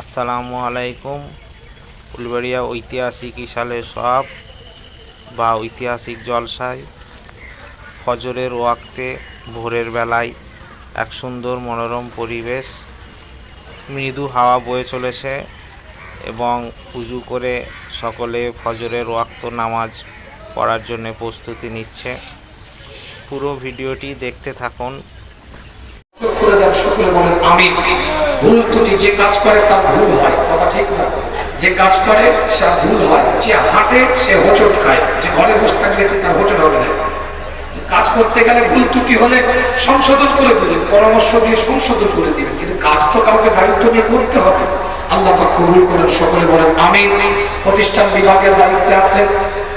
আসসালামু আলাইকুম। উলবেড়িয়া ঐতিহাসিক ইশালে সব বা ঐতিহাসিক জলসায় ফজরের ওয়াক্তে ভোরের বেলায় এক সুন্দর মনোরম পরিবেশ, মৃদু হাওয়া বয়ে চলেছে এবং উজু করে সকলে ফজরের ওয়াক্ত নামাজ পড়ার জন্য প্রস্তুতি নিচ্ছে। পুরো ভিডিওটি দেখতে থাকুন। আমি ভুল ত্রুটি, যে কাজ করে তার ভুল হয়। কথা ঠিক না? যে কাজ করে, সে ভুল হয়। যে হাঁটে, সে হোঁচট খায়। যে ঘরে বসে থাকলে তার হোঁচট হবে না। কাজ করতে গেলে ভুল ত্রুটি হলে সংশোধন করে দিবেন, পরামর্শ দিয়ে সংশোধন করে দিবেন। কিন্তু কাজ তো কাউকে দায়িত্ব নিয়ে করতে হবে। আল্লাহ কবুল করেন, সকলে বলেন আমি প্রতিষ্ঠান বিভাগের দায়িত্বে আছে,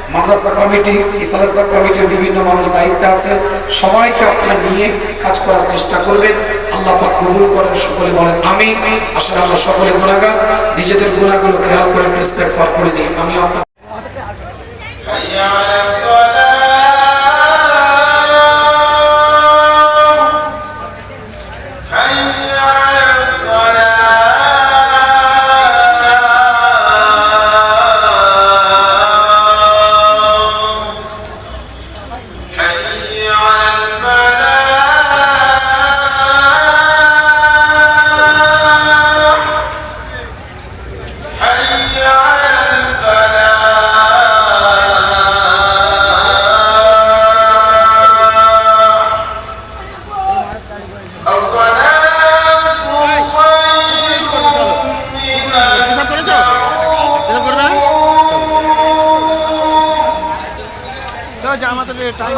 মাদ্রাসা কমিটি, ইসালাসা কমিটির বিভিন্ন মানুষ দায়িত্বে আছে। সবাইকে আপনারা নিয়ে কাজ করার চেষ্টা করবেন। আল্লাহ পাক কবুল করেন, সকলে বলেন আমি আসলে আমরা সকলে গুণাগার নিজেদের গুণাগুলো খেয়াল করে একটু ইস্তেগফার করে নিই। আমি আপনার তো জামা তো টাইম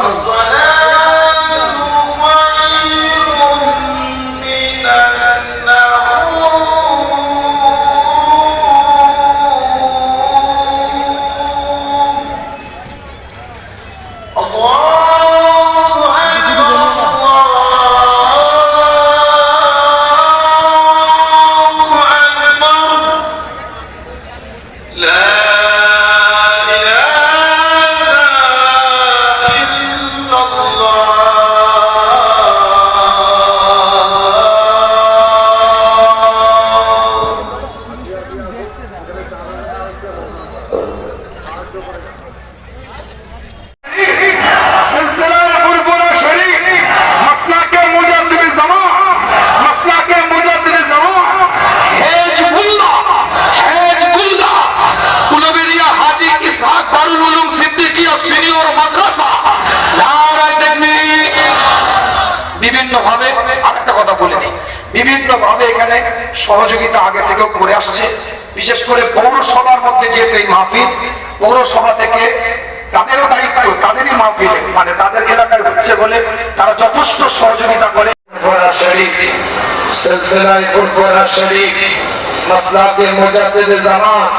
বিভিন্ন ভাবে আরেকটা কথা বলে দিই। বিভিন্ন ভাবে এখানে সহযোগিতা আগে থেকেও করে আসছে। বিশেষ করে পৌরসভার মধ্যে যেহেতু এই মাহফিল, পৌরসভা থেকে তাদেরও দায়িত্ব, তাদেরই মাহফিল মানে তাদের এলাকায় হচ্ছে বলে তারা যথেষ্ট সহযোগিতা করে। জামান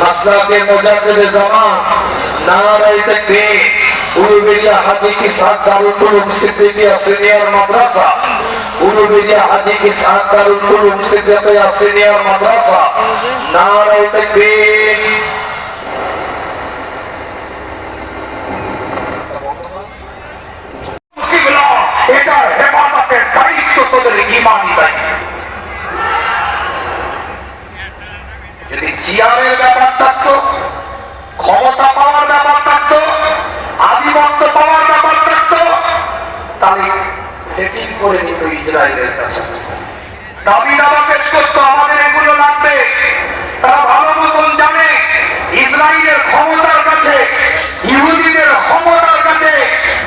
মাসলাকে মুজাদ্দিদ জামান নারায়ে তাকবীর। উলুবেরিয়া হাজি কি সাথ দারুল উলুম সিদ্দিকিয়া সিনিয়র মাদ্রাসা কি সাথ দারুল উলুম সিদ্দিকিয়া সিনিয়র মাদ্রাসা নারায়ে তাকবীর সেটিং করে নিত ইসরায়েলের কাছে। দাবি দাবা পেশ করতো আমাদের এগুলো লাগবে। তারা ভালো মতন জানে ইসরায়েলের ক্ষমতার কাছে, ইহুদিদের ক্ষমতার কাছে,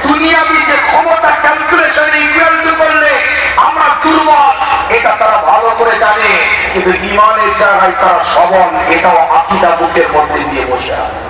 দুনিয়াবি যে ক্ষমতা ক্যালকুলেশন ইকুয়াল করলে আমরা দুর্বল, এটা তারা ভালো করে জানে। কিন্তু ইমানের জায়গায় তারা সবল, এটাও আকিদা বুকের মধ্যে দিয়ে বসে আছে।